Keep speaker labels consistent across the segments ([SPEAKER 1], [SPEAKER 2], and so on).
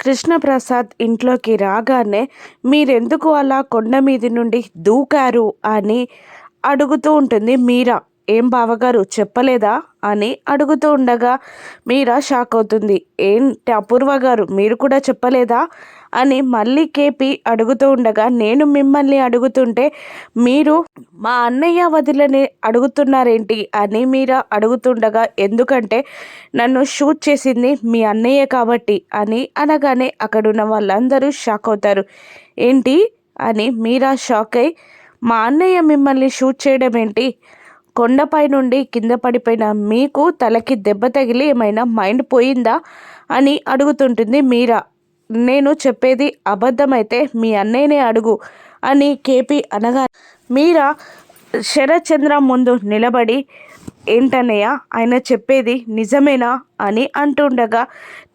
[SPEAKER 1] కృష్ణప్రసాద్ ఇంట్లోకి రాగానే మీరెందుకు అలా కొండ మీది నుండి దూకారు? అని అడుగుతూ ఉంటుంది మీరా. ఏం బావగారు చెప్పలేదా? అని అడుగుతూ ఉండగా మీరా షాక్ అవుతుంది. ఏంటి అపూర్వ గారు మీరు కూడా చెప్పలేదా? అని మళ్ళీ కేపి అడుగుతూ ఉండగా నేను మిమ్మల్ని అడుగుతుంటే మీరు మా అన్నయ్య వదిలని అడుగుతున్నారేంటి? అని మీరా అడుగుతుండగా ఎందుకంటే నన్ను షూట్ చేసింది మీ అన్నయ్య కాబట్టి అని అనగానే అక్కడున్న వాళ్ళందరూ షాక్ అవుతారు. ఏంటి? అని మీరా షాక్ అయి మా అన్నయ్య మిమ్మల్ని షూట్ చేయడం ఏంటి? కొండపై నుండి కింద పడిపోయిన మీకు తలకి దెబ్బ తగిలి ఏమైనా మైండ్ పోయిందా? అని అడుగుతుంటుంది మీరా. నేను చెప్పేది అబద్ధమైతే మీ అన్నయ్యనే అడుగు అని కేపీ అనగా మీరా శరత్చంద్ర ముందు నిలబడి ఏంటన్నయ్య ఆయన చెప్పేది నిజమేనా అని అంటుండగా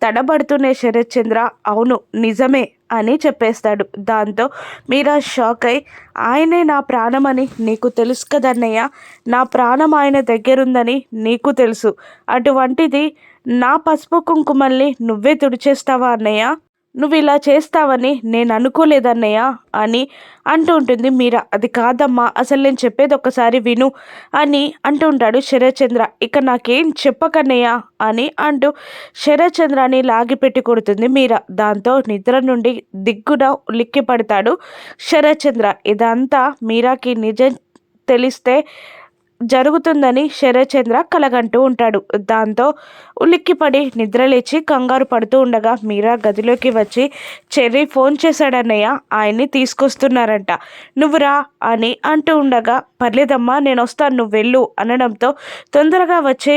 [SPEAKER 1] తడబడుతున్న శరత్చంద్ర అవును నిజమే అని చెప్పేస్తాడు. దాంతో మీరా షాక్ అయి ఆయనే నా ప్రాణమని నీకు తెలుసు కదన్నయ్య నా ప్రాణం ఆయన దగ్గరుందని నీకు తెలుసు. అటువంటిది నా పసుపు కుంకుమల్ని నువ్వే తుడిచేస్తావా అన్నయ్య? నువ్వు ఇలా చేస్తావని నేను అనుకోలేదన్నయ్య అని అంటూ ఉంటుంది. మీరా అది కాదమ్మా అసలు నేను చెప్పేది ఒకసారి విను అని అంటూ ఉంటాడు శరత్చంద్ర. ఇక నాకేం చెప్పకన్నయ్య అని అంటూ శరత్చంద్రాన్ని లాగిపెట్టి కొడుతుంది. మీరా దాంతో నిద్ర నుండి దిగ్గున ఉలిక్కి పడతాడు శరత్చంద్ర. ఇదంతా మీరాకి నిజం తెలిస్తే జరుగుతుందని శరచంద్ర కలగంటూ ఉంటాడు. దాంతో ఉలిక్కిపడి నిద్రలేచి కంగారు పడుతూ ఉండగా మీరా గదిలోకి వచ్చి చెర్రీ ఫోన్ చేశాడన్నయ్య ఆయన్ని తీసుకొస్తున్నారంట. నువ్వురా అని అంటూ ఉండగా పర్లేదమ్మా నేను వస్తాను నువ్వు వెళ్ళు అనడంతో తొందరగా వచ్చే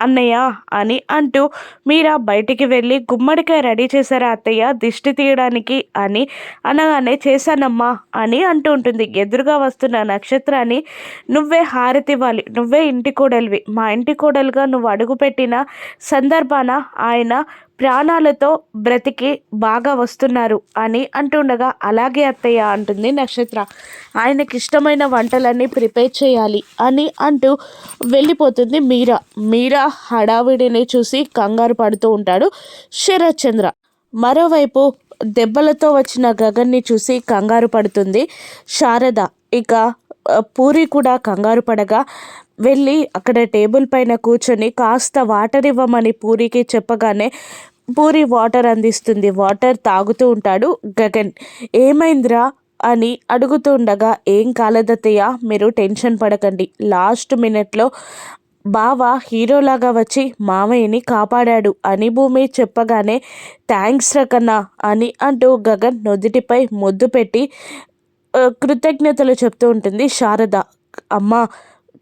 [SPEAKER 1] అన్నయ్య అని అంటూ మీరా బయటికి వెళ్ళి గుమ్మడికాయ రెడీ చేశారా అత్తయ్య? దిష్టి తీయడానికి అని అనగానే చేశానమ్మా అని అంటూ ఉంటుంది. ఎదురుగా వస్తున్న నక్షత్రాన్ని నువ్వే హారతివ్వాలి. నువ్వే ఇంటి కోడలివి. మా ఇంటి కోడలుగా నువ్వు అడుగుపెట్టిన సందర్భాన ఆయన ప్రాణాలతో బ్రతికి బాగా వస్తున్నారు అని అంటుండగా అలాగే అత్తయ్య అంటుంది నక్షత్ర. ఆయనకి ఇష్టమైన వంటలన్నీ ప్రిపేర్ చేయాలి అని అంటూ వెళ్ళిపోతుంది మీరా. మీరా హడావిడిని చూసి కంగారు పడుతూ ఉంటాడు శరత్చంద్ర మరోవైపు దెబ్బలతో వచ్చిన గగన్ని చూసి కంగారు పడుతుంది శారద. ఇక పూరి కూడా కంగారు పడగా వెళ్ళి అక్కడ టేబుల్ పైన కూర్చొని కాస్త వాటర్ ఇవ్వమని పూరికి చెప్పగానే పూరి వాటర్ అందిస్తుంది. వాటర్ తాగుతూ ఉంటాడు గగన్. ఏమైందిరా? అని అడుగుతుండగా ఏం కాలేదత్తయ్య? మీరు టెన్షన్ పడకండి. లాస్ట్ మినిట్లో బావ హీరోలాగా వచ్చి మామయ్యని కాపాడాడు అని భూమి చెప్పగానే థ్యాంక్స్ రకన్నా అని అంటూ గగన్ నొదిటిపై ముద్దు పెట్టి కృతజ్ఞతలు చెప్తూ ఉంటుంది శారద. అమ్మ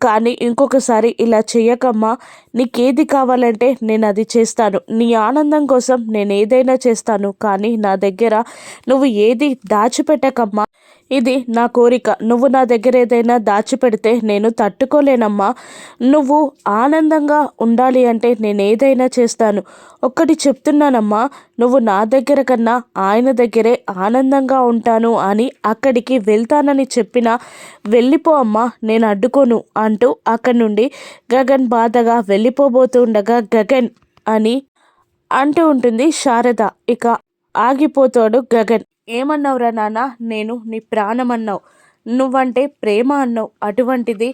[SPEAKER 1] కానీ ఇంకొకసారి ఇలా చేయకమ్మా నీకేది కావాలంటే నేను అది చేస్తాను. నీ ఆనందం కోసం నేను ఏదైనా చేస్తాను. కానీ నా దగ్గర నువ్వు ఏది దాచిపెట్టకమ్మా. ఇది నా కోరిక. నువ్వు నా దగ్గర ఏదైనా దాచిపెడితే నేను తట్టుకోలేనమ్మా. నువ్వు ఆనందంగా ఉండాలి అంటే నేను ఏదైనా చేస్తాను. ఒక్కటి చెప్తున్నానమ్మా నువ్వు నా దగ్గర కన్నా ఆయన దగ్గరే ఆనందంగా ఉంటాను అని అక్కడికి వెళ్తానని చెప్పిన వెళ్ళిపో అమ్మా నేను అడ్డుకోను అంటూ అక్కడి నుండి గగన్ బాధగా వెళ్ళిపోబోతుండగా గగన్ అని అంటూ ఉంటుంది శారద. ఇక ఆగిపోతాడు గగన్. ఏమన్నావురా నాన్న? నేను నీ ప్రాణం అన్నావు నువ్వంటే ప్రేమ అన్నావు. అటువంటిది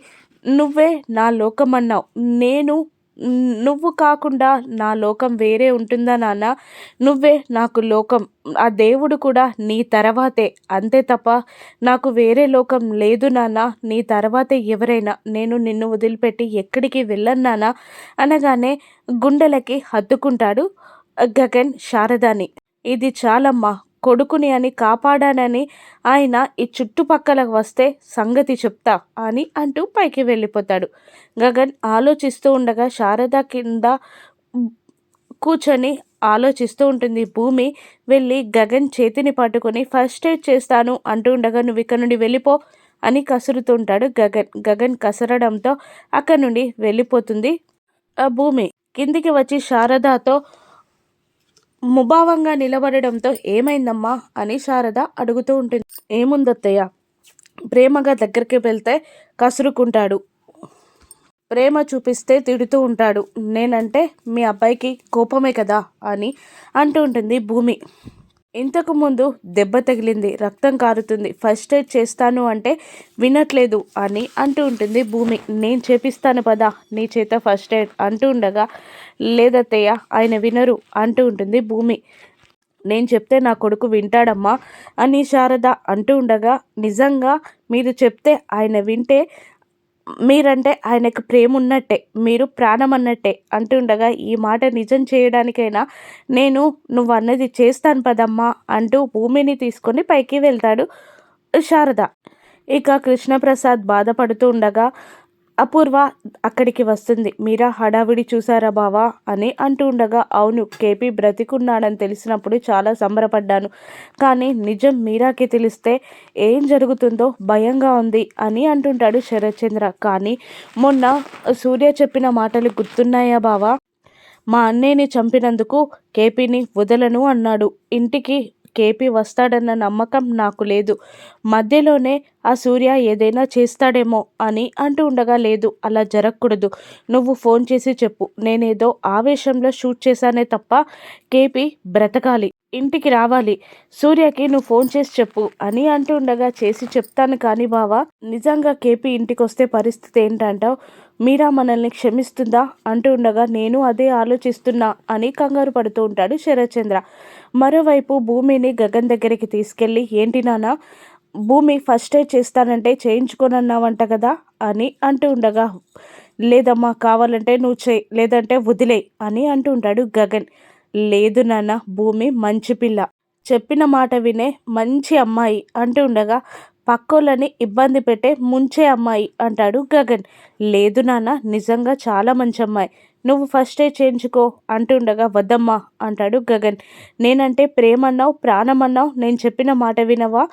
[SPEAKER 1] నువ్వే నా లోకం అన్నావు నేను నువ్వు కాకుండా నా లోకం వేరే ఉంటుందా నాన్న? నువ్వే నాకు లోకం. ఆ దేవుడు కూడా నీ తర్వాతే. అంతే తప్ప నాకు వేరే లోకం లేదు నాన్న. నీ తర్వాతే ఎవరైనా. నేను నిన్ను వదిలిపెట్టి ఎక్కడికి వెళ్ళన్నానా అనగానే గుండెలకి హత్తుకుంటాడు గగన్ శారదాని. ఇది చాలమ్మా. కొడుకుని అని కాపాడానని ఆయన ఈ చుట్టుపక్కల వస్తే సంగతి చెప్తా అని అంటూ పైకి వెళ్ళిపోతాడు. గగన్ ఆలోచిస్తూ ఉండగా శారద కింద కూర్చొని ఆలోచిస్తూ ఉంటుంది. భూమి వెళ్ళి గగన్ చేతిని పట్టుకొని ఫస్ట్ ఎయిడ్ చేస్తాను అంటూ ఉండగా నువ్వు ఇక్కడ నుండి వెళ్ళిపో అని కసురుతుంటాడు గగన్. గగన్ కసరడంతో అక్కడి నుండి వెళ్ళిపోతుంది. భూమి కిందికి వచ్చి శారదాతో ముభావంగా నిలబడడంతో ఏమైందమ్మా అని శారద అడుగుతూ ఉంటుంది. ఏముందత్తయ్య? ప్రేమగా దగ్గరికి వెళ్తే కసురుకుంటాడు. ప్రేమ చూపిస్తే తిడుతూ ఉంటాడు. నేనంటే మీ అబ్బాయికి కోపమే కదా అని అంటూ ఉంటుంది భూమి. ఇంతకుముందు దెబ్బ తగిలింది రక్తం కారుతుంది ఫస్ట్ ఎయిడ్ చేస్తాను అంటే వినట్లేదు అని అంటూ ఉంటుంది భూమి. నేను చేపిస్తాను పదా నీ చేత ఫస్ట్ ఎయిడ్ అంటూ ఉండగా లేదత్తయ్య ఆయన వినరు అంటూ ఉంటుంది భూమి. నేను చెప్తే నా కొడుకు వింటాడమ్మా అని శారద అంటూ ఉండగా నిజంగా మీరు చెప్తే ఆయన వింటే మీరంటే ఆయనకు ప్రేమ ఉన్నట్టే మీరు ప్రాణం అన్నట్టే అంటుండగా ఈ మాట నిజం చేయడానికైనా నేను నువ్వు అన్నది చేస్తాను పదమ్మా అంటూ భూమిని తీసుకొని పైకి వెళ్తాడు శారద. ఇక కృష్ణప్రసాద్ బాధపడుతూ ఉండగా అపూర్వ అక్కడికి వస్తుంది. మీరా హడావిడి చూసారా బావా? అని అంటూ ఉండగా అవును కేపీ బ్రతికున్నాడని తెలిసినప్పుడు చాలా సంబరపడ్డాను. కానీ నిజం మీరాకి తెలిస్తే ఏం జరుగుతుందో భయంగా ఉంది అని అంటుంటాడు శరత్చంద్ర. కానీ మొన్న సూర్య చెప్పిన మాటలు గుర్తున్నాయా బావా? మా అన్నయ్యని చంపినందుకు కేపీని వదలను అన్నాడు. ఇంటికి కేపీ వస్తాడన్న నమ్మకం నాకు లేదు. మధ్యలోనే ఆ సూర్య ఏదైనా చేస్తాడేమో అని అంటూ ఉండగా లేదు అలా జరగకూడదు. నువ్వు ఫోన్ చేసి చెప్పు. నేనేదో ఆవేశంలో షూట్ చేశానే తప్ప కేపీ బ్రతకాలి. ఇంటికి రావాలి. సూర్యకి నువ్వు ఫోన్ చేసి చెప్పు అని అంటూ ఉండగా చేసి చెప్తాను కానీ బావా నిజంగా కేపీ ఇంటికి వస్తే పరిస్థితి ఏంటంటావు? మీరా మనల్ని క్షమిస్తుందా? అంటూ ఉండగా నేను అదే ఆలోచిస్తున్నా అని కంగారు పడుతూ ఉంటాడు శరత్చంద్ర. మరోవైపు భూమిని గగన్ దగ్గరికి తీసుకెళ్ళి ఏంటి నాన్న భూమి ఫస్ట్ ఎయిడ్ చేస్తానంటే చేయించుకోనన్నావంట కదా అని అంటూ ఉండగా లేదమ్మా కావాలంటే నువ్వు చేయి లేదంటే వదిలే అని అంటూ ఉంటాడు గగన్. లేదు నాన్న భూమి మంచి పిల్ల. చెప్పిన మాట వినే మంచి అమ్మాయి అంటూ ఉండగా పక్కోళ్ళని ఇబ్బంది పెట్టే ముంచే అమ్మాయి అంటాడు గగన్. లేదు నాన్న నిజంగా చాలా మంచి అమ్మాయి. నువ్వు ఫస్ట్ ఎయిడ్ చేయించుకో అంటుండగా వద్దమ్మా అంటాడు గగన్. నేనంటే ప్రేమన్నావు ప్రాణమన్నావు నేను చెప్పిన మాట వినవా?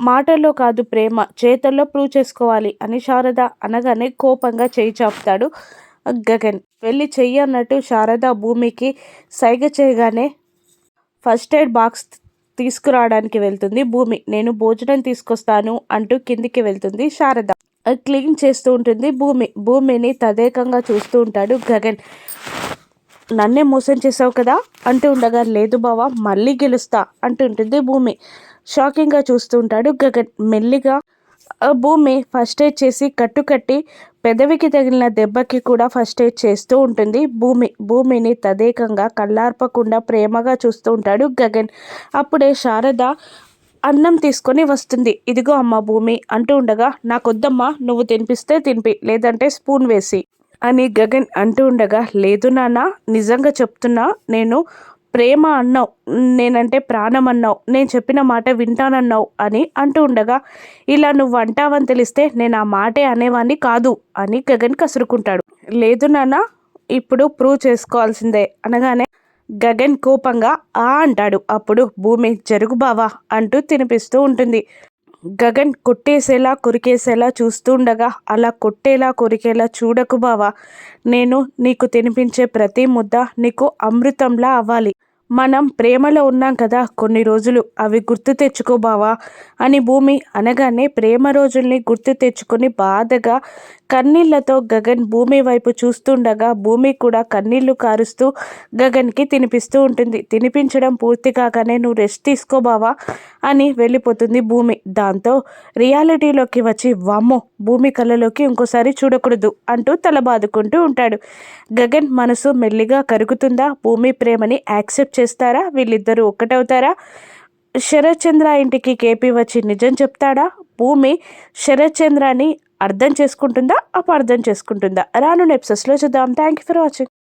[SPEAKER 1] మాటల్లో కాదు ప్రేమ చేతల్లో ప్రూవ్ చేసుకోవాలి అని శారద అనగానే కోపంగా చేయి చాపుతాడు గగన్. వెళ్ళి చెయ్యి అన్నట్టు శారద భూమికి సైగ చేయగానే ఫస్ట్ ఎయిడ్ బాక్స్ తీసుకురావడానికి వెళ్తుంది. భూమి నేను భోజనం తీసుకొస్తాను అంటూ కిందికి వెళ్తుంది శారద. క్లీన్ చేస్తూ ఉంటుంది భూమి. భూమిని తదేకంగా చూస్తూ ఉంటాడు గగన్. నన్నే మోసం చేసావు కదా? అంటూ ఉండగా లేదు బావా మళ్ళీ గెలుస్తా అంటుంటుంది భూమి. షాకింగ్గా చూస్తూ ఉంటాడు గగన్. మెల్లిగా భూమి ఫస్ట్ ఎయిడ్ చేసి కట్టుకట్టి పెదవికి తగిలిన దెబ్బకి కూడా ఫస్ట్ ఎయిడ్ చేస్తూ ఉంటుంది. భూమి భూమిని తదేకంగా కళ్ళార్పకుండా ప్రేమగా చూస్తూ ఉంటాడు గగన్. అప్పుడే శారద అన్నం తీసుకొని వస్తుంది. ఇదిగో అమ్మ భూమి అంటూ ఉండగా నాకొద్దమ్మా నువ్వు తినిపిస్తే తినిపి లేదంటే స్పూన్ వేసి అని గగన్ అంటూ ఉండగా లేదు నాన్న నిజంగా చెప్తున్నా నేను ప్రేమ అన్నావు నేనంటే ప్రాణం అన్నావు నేను చెప్పిన మాట వింటానన్నావు అని అంటూ ఉండగా ఇలా నువ్వు అంటావని తెలిస్తే నేను ఆ మాటే అనేవాడిని కాదు అని గగన్ కసురుకుంటాడు. లేదు నాన్న ఇప్పుడు ప్రూవ్ చేసుకోవాల్సిందే అనగానే గగన్ కోపంగా ఆ అంటాడు. అప్పుడు భూమి జరుగు బావా అంటూ తినిపిస్తూ ఉంటుంది. గగన్ కొట్టేసేలా కొరికేసేలా చూస్తుండగా అలా కొట్టేలా కొరికేలా చూడకు బావా. నేను నీకు తినిపించే ప్రతి ముద్ద నీకు అమృతంలా అవ్వాలి. మనం ప్రేమలో ఉన్నాం కదా కొన్ని రోజులు అవి గుర్తు తెచ్చుకో బావా అని భూమి అనగానే ప్రేమ రోజుల్ని గుర్తు తెచ్చుకొని బాధగా కన్నీళ్ళతో గగన్ భూమి వైపు చూస్తుండగా భూమి కూడా కన్నీళ్ళు కారుస్తూ గగన్కి తినిపిస్తూ ఉంటుంది. తినిపించడం పూర్తి కాగానే నువ్వు రెస్ట్ తీసుకో బావా అని వెళ్ళిపోతుంది భూమి. దాంతో రియాలిటీలోకి వచ్చి వామ్మో భూమి కళ్ళలోకి ఇంకోసారి చూడకూడదు అంటూ తల బాదుకుంటూ ఉంటాడు. గగన్ మనసు మెల్లిగా కరుగుతుందా? భూమి ప్రేమని యాక్సెప్ట్ చేస్తారా? వీళ్ళిద్దరూ ఒక్కటవుతారా? శరత్చంద్ర ఇంటికి కేపీ వచ్చి నిజం చెప్తాడా? భూమి శరత్చంద్రని అర్థం చేసుకుంటుందా? అపార్థం చేసుకుంటుందా? రాను నెప్సెస్లో చూద్దాం. Thank you for watching